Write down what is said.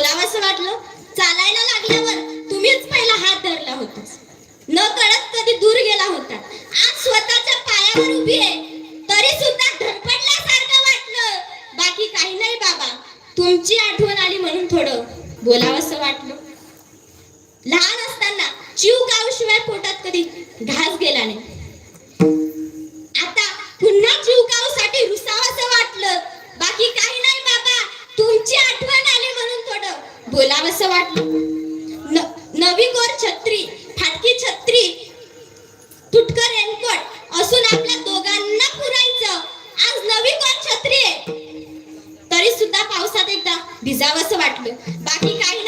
बोलावंसं वाटलं? चालायला लागल्यावर तुम्हीच पहिला हात धरला होता न कळत कधी दूर गेला होता. आज स्वतःच्या पायावर उभी आहे तरी सुद्धा धडपडल्यासारखं वाटलं. बाकी काही नाही बाबा. तुमची आठवण आली म्हणून थोडं बोलावंसं वाटलं. लहान असताना जीव गावशिवाय पोटात कधी घास गेला नाही. आता पुन्हा जीव गावसाठी रुसावंसं वाटलं. बाकी काही नाही बाबा. तुमची आठवण बोलावंसं वाटलं. नवी गोर छत्री फाटकी छत्री तुटकर रेनकोट असून आपल्या दोघांना पुरायचं. आज नवी गोर छत्री आहे. तरी सुद्धा पावसात एकदा भिजावंसं वाटलं. बाकी काही